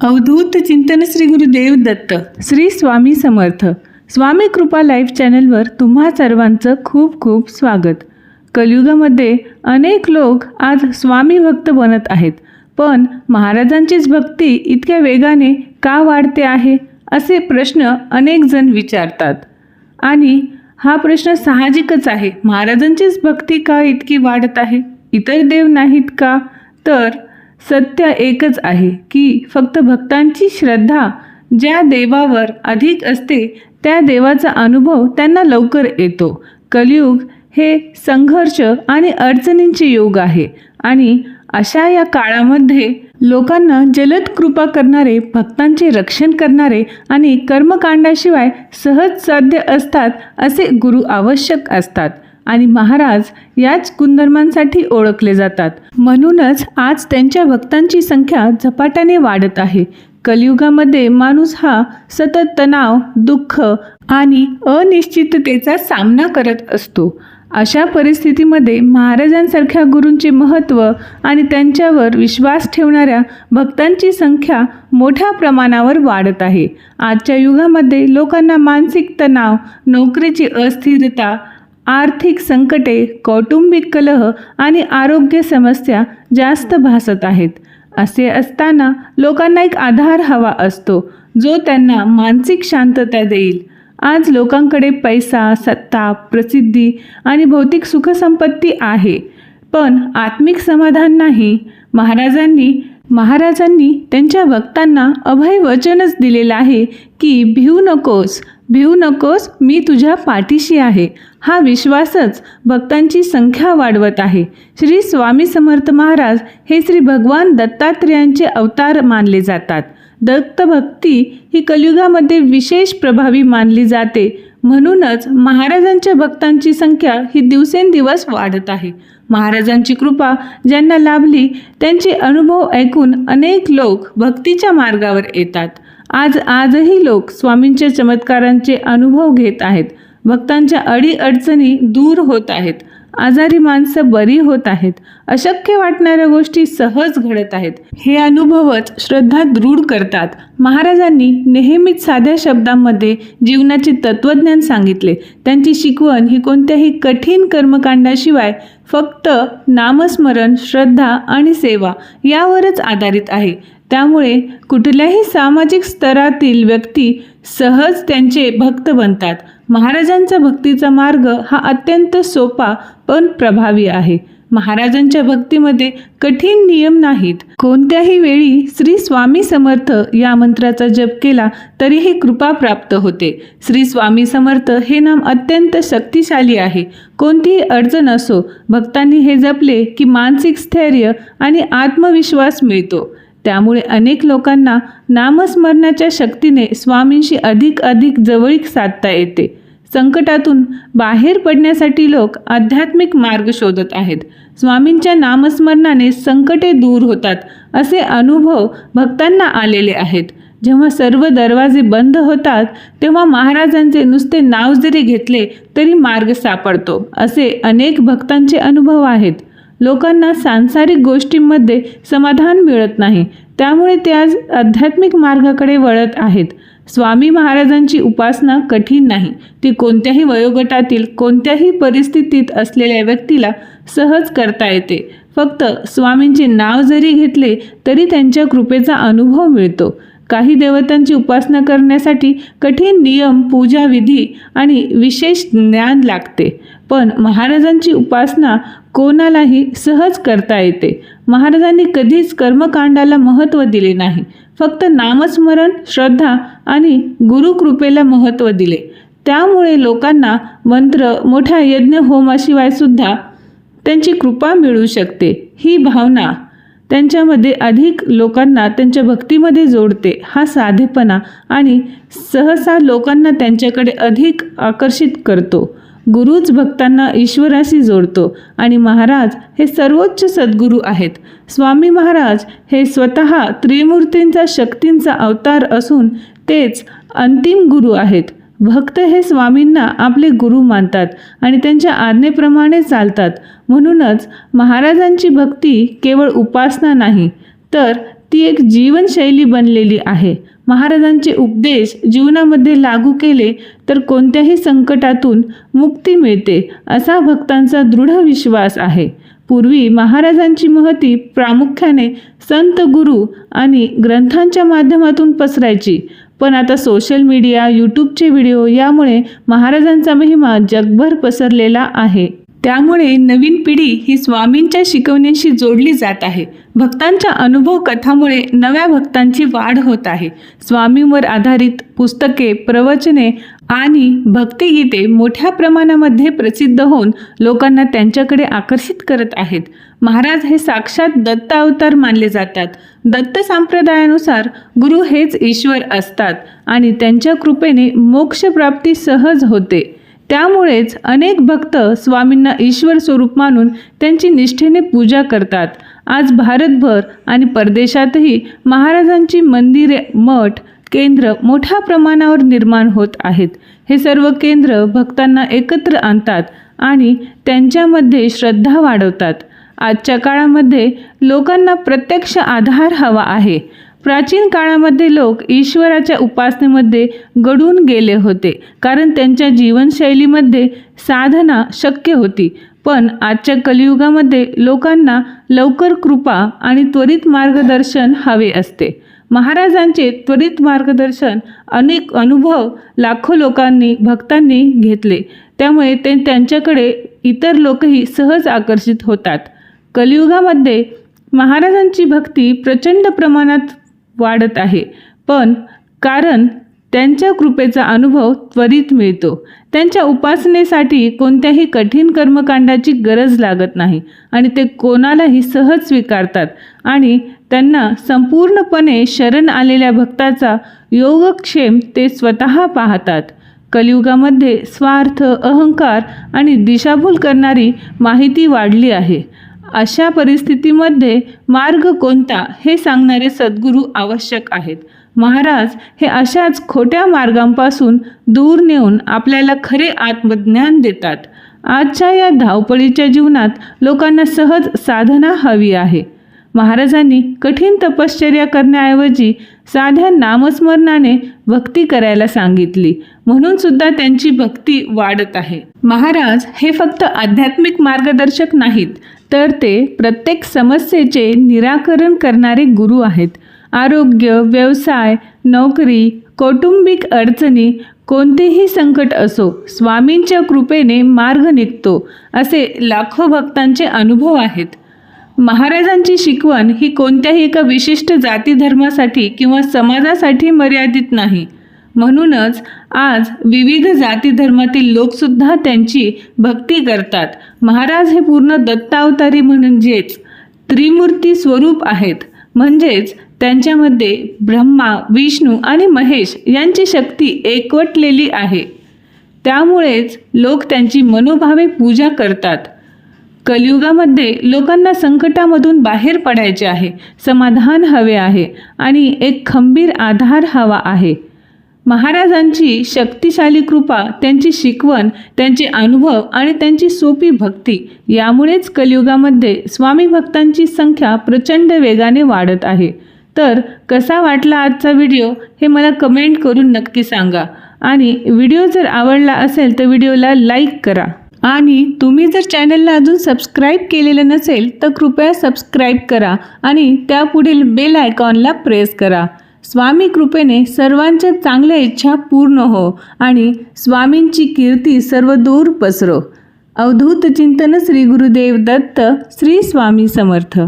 अवधूत चिंतन श्री गुरुदेव दत्त श्री स्वामी समर्थ. स्वामी कृपा लाईव्ह चॅनलवर तुम्हा सर्वांचं खूप खूप स्वागत. कलियुगामध्ये अनेक लोक आज स्वामी भक्त बनत आहेत पण महाराजांचीच भक्ती इतक्या वेगाने का वाढते आहे असे प्रश्न अनेक जण विचारतात. आणि हा प्रश्न साहजिकच आहे महाराजांचीच भक्ती का इतकी वाढत आहे? इतर देव नाहीत का? तर सत्य एकच आहे की फक्त भक्तांची श्रद्धा ज्या देवावर अधिक असते त्या देवाचा अनुभव त्यांना लवकर येतो. कलियुग हे संघर्ष आणि अडचणींचे योग आहे आणि अशा या काळामध्ये लोकांना जलद कृपा करणारे भक्तांचे रक्षण करणारे आणि कर्मकांडाशिवाय सहज साध्य असतात असे गुरु आवश्यक असतात. आणि महाराज याच गुणधर्मांसाठी ओळखले जातात. म्हणूनच आज त्यांच्या भक्तांची संख्या झपाट्याने वाढत आहे. कलियुगामध्ये माणूस हा सतत तणाव दुःख आणि अनिश्चिततेचा सामना करत असतो. अशा परिस्थितीमध्ये महाराजांसारख्या गुरूंचे महत्त्व आणि त्यांच्यावर विश्वास ठेवणाऱ्या भक्तांची संख्या मोठ्या प्रमाणावर वाढत आहे. आजच्या युगामध्ये लोकांना मानसिक तणाव नोकरीची अस्थिरता आर्थिक संकटे कौटुंबिक कलह आणि आरोग्य समस्या जास्त भासत आहेत. असे असताना लोकांना एक आधार हवा असतो जो त्यांना मानसिक शांतता देईल. आज लोकांकडे पैसा सत्ता प्रसिद्धी आणि भौतिक सुखसंपत्ती आहे. पण आत्मिक समाधान नाही. महाराजांनी महाराजांनी त्यांच्या भक्तांना अभय वचनच दिलेलं आहे की भिवू नकोस भिवू नकोस मी तुझ्या पाठीशी आहे. हा विश्वासच भक्तांची संख्या वाढवत आहे. श्री स्वामी समर्थ महाराज हे श्री भगवान दत्तात्रेयांचे अवतार मानले जातात. दत्तभक्ती ही कलियुगामध्ये विशेष प्रभावी मानली जाते. म्हणूनच महाराजांच्या भक्तांची संख्या ही दिवसेंदिवस वाढत आहे. महाराजांची कृपा ज्यांना लाभली त्यांचे अनुभव ऐकून अनेक लोक भक्तीच्या मार्गावर येतात. आज आजही लोक स्वामींच्या चमत्कारांचे अनुभव घेत आहेत. भक्तांच्या अडीअडचणी दूर होत आहेत. आजारी माणसं बरी होत आहेत. अशक्य वाटणाऱ्या गोष्टी सहज घडत आहेत. हे अनुभवच श्रद्धा दृढ करतात. महाराजांनी नेहमीच साध्या शब्दांमध्ये जीवनाचे तत्वज्ञान सांगितले. त्यांची शिकवण ही कोणत्याही कठीण कर्मकांडाशिवाय फक्त नामस्मरण श्रद्धा आणि सेवा यावरच आधारित आहे. त्यामुळे कुठल्याही सामाजिक स्तरातील व्यक्ती सहज त्यांचे भक्त बनतात. महाराजांचा भक्तीचा मार्ग हा अत्यंत सोपा पण प्रभावी आहे. महाराजांच्या भक्तीमध्ये कठीण नियम नाहीत. कोणत्याही वेळी श्री स्वामी समर्थ या मंत्राचा जप केला तरीही कृपा प्राप्त होते. श्री स्वामी समर्थ हे नाम अत्यंत शक्तिशाली आहे. कोणतीही अडचण असो भक्तांनी हे जपले की मानसिक स्थैर्य आणि आत्मविश्वास मिळतो. त्यामुळे अनेक लोकांना नामस्मरणाच्या शक्तीने स्वामींशी अधिक अधिक जवळीक साधता येते. संकटातून बाहेर पडण्यासाठी लोक आध्यात्मिक मार्ग शोधत आहेत. स्वामींच्या नामस्मरणाने संकटे दूर होतात असे अनुभव भक्तांना आलेले आहेत. जेव्हा सर्व दरवाजे बंद होतात तेव्हा महाराजांचे नुसते नाव जरी घेतले तरी मार्ग सापडतो असे अनेक भक्तांचे अनुभव आहेत. लोकांना सांसारिक गोष्टींमध्ये समाधान मिळत नाही. त्यामुळे ते आज आध्यात्मिक मार्गाकडे वळत आहेत. स्वामी महाराजांची उपासना कठीण नाही. ती कोणत्याही वयोगटातील कोणत्याही परिस्थितीत असलेल्या व्यक्तीला सहज करता येते. फक्त स्वामींचे नाव जरी घेतले तरी त्यांच्या कृपेचा अनुभव मिळतो. काही देवतांची उपासना करण्यासाठी कठीण नियम पूजा विधी आणि विशेष ज्ञान लागते. पण महाराजांची उपासना कोणालाही सहज करता येते. महाराजांनी कधीच कर्मकांडाला महत्त्व दिले नाही. फक्त नामस्मरण श्रद्धा आणि गुरुकृपेला महत्त्व दिले. त्यामुळे लोकांना मंत्र मोठ्या यज्ञ होमाशिवाय सुद्धा त्यांची कृपा मिळू शकते. ही भावना त्यांच्यामध्ये अधिक लोकांना त्यांच्या भक्तीमध्ये जोडते. हा साधेपणा आणि सहसा लोकांना त्यांच्याकडे अधिक आकर्षित करतो. गुरुच भक्तांना ईश्वराशी जोडतो आणि महाराज हे सर्वोच्च सद्गुरू आहेत. स्वामी महाराज हे स्वतः त्रिमूर्तींचा शक्तींचा अवतार असून तेच अंतिम गुरु आहेत. भक्त हे स्वामींना आपले गुरु मानतात आणि त्यांच्या आज्ञेप्रमाणे चालतात. म्हणूनच महाराजांची भक्ती केवळ उपासना नाही तर ती एक जीवनशैली बनलेली आहे. महाराजांचे उपदेश जीवनामध्ये लागू केले तर कोणत्याही संकटातून मुक्ती मिळते असा भक्तांचा दृढ विश्वास आहे. पूर्वी महाराजांची महती प्रामुख्याने संत गुरु आणि ग्रंथांच्या माध्यमातून पसरायची. पण आता सोशल मीडिया यूट्यूबचे व्हिडिओ यामुळे महाराजांचा महिमा जगभर पसरलेला आहे. त्यामुळे नवीन पिढी ही स्वामींच्या शिकवण्याशी जोडली जात आहे. भक्तांच्या अनुभव कथामुळे नव्या भक्तांची वाढ होत आहे. स्वामींवर आधारित पुस्तके प्रवचने आणि भक्तिगीते मोठ्या प्रमाणामध्ये प्रसिद्ध होऊन लोकांना त्यांच्याकडे आकर्षित करत आहेत. महाराज हे साक्षात दत्त अवतार मानले जातात. दत्त संप्रदायानुसार गुरु हेच ईश्वर असतात आणि त्यांच्या कृपेने मोक्षप्राप्ती सहज होते. त्यामुळेच अनेक भक्त स्वामींना ईश्वर स्वरूप मानून त्यांची निष्ठेने पूजा करतात. आज भारतभर आणि परदेशातही महाराजांची मंदिरे मठ केंद्र मोठ्या प्रमाणावर निर्माण होत आहेत. हे सर्व केंद्र भक्तांना एकत्र आणतात आणि त्यांच्यामध्ये श्रद्धा वाढवतात. आजच्या काळामध्ये लोकांना प्रत्यक्ष आधार हवा आहे. प्राचीन काळामध्ये लोक ईश्वराच्या उपासनेमध्ये गडून गेले होते कारण त्यांच्या जीवनशैलीमध्ये साधना शक्य होती. पण आजच्या कलियुगामध्ये लोकांना लवकर कृपा आणि त्वरित मार्गदर्शन हवे असते. महाराजांचे त्वरित मार्गदर्शन अनेक अनुभव लाखो लोकांनी भक्तांनी घेतले. त्यामुळे ते त्यांच्याकडे इतर लोकही सहज आकर्षित होतात. कलियुगामध्ये महाराजांची भक्ती प्रचंड प्रमाणात वाढत आहे. पण कारण त्यांच्या कृपेचा अनुभव त्वरित मिळतो. त्यांच्या उपासनेसाठी कोणत्याही कठीण कर्मकांडाची गरज लागत नाही आणि ते कोणालाही सहज स्वीकारतात आणि त्यांना संपूर्णपणे शरण आलेल्या भक्ताचा योगक्षेम ते स्वतः पाहतात. कलियुगामध्ये स्वार्थ अहंकार आणि दिशाभूल करणारी माहिती वाढली आहे. अशा परिस्थितीमध्ये मार्ग कोणता हे सांगणारे सद्गुरू आवश्यक आहेत. महाराज हे अशाच खोट्या मार्गांपासून दूर नेऊन आपल्याला खरे आत्मज्ञान देतात. आजच्या या धावपळीच्या जीवनात लोकांना सहज साधना हवी आहे. महाराजांनी कठीण तपश्चर्या करण्याऐवजी साध्या नामस्मरणाने भक्ती करायला सांगितली. म्हणून सुद्धा त्यांची भक्ती वाढत आहे. महाराज हे फक्त आध्यात्मिक मार्गदर्शक नाहीत तर ते प्रत्येक समस्येचे निराकरण करणारे गुरु आहेत. आरोग्य व्यवसाय नोकरी कौटुंबिक अडचणी कोणतेही संकट असो स्वामींच्या कृपेने मार्ग निघतो असे लाखो भक्तांचे अनुभव आहेत. महाराजांची शिकवण ही कोणत्याही एका विशिष्ट जाती धर्मासाठी किंवा समाजासाठी मर्यादित नाही. म्हणूनच आज विविध जाती धर्मातील लोकसुद्धा त्यांची भक्ती करतात. महाराज हे पूर्ण दत्तावतारी म्हणजेच त्रिमूर्ती स्वरूप आहेत म्हणजेच त्यांच्यामध्ये ब्रह्मा विष्णू आणि महेश यांची शक्ती एकवटलेली आहे. त्यामुळेच लोक त्यांची मनोभावे पूजा करतात. कलियुगामध्ये लोकांना संकटामधून बाहेर पडायचे आहे समाधान हवे आहे आणि एक खंबीर आधार हवा आहे. महाराजांची शक्तिशाली कृपा त्यांची शिकवण त्यांचे अनुभव आणि त्यांची सोपी भक्ती यामुळेच कलियुगामध्ये स्वामी भक्तांची संख्या प्रचंड वेगाने वाढत आहे. तर कसा वाटला आजचा व्हिडिओ हे मला कमेंट करून नक्की सांगा. आणि व्हिडिओ जर आवडला असेल तर व्हिडिओला लाईक करा. आणि तुम्ही जर चॅनलला अजून सबस्क्राईब केलेलं नसेल तर कृपया सबस्क्राईब करा आणि त्यापुढील बेल आयकॉनला प्रेस करा. स्वामी कृपेने सर्वांच्या चांगल्या इच्छा पूर्ण हो आणि स्वामींची कीर्ती सर्व दूर पसरो. अवधूत चिंतन श्री गुरुदेव दत्त श्री स्वामी समर्थ.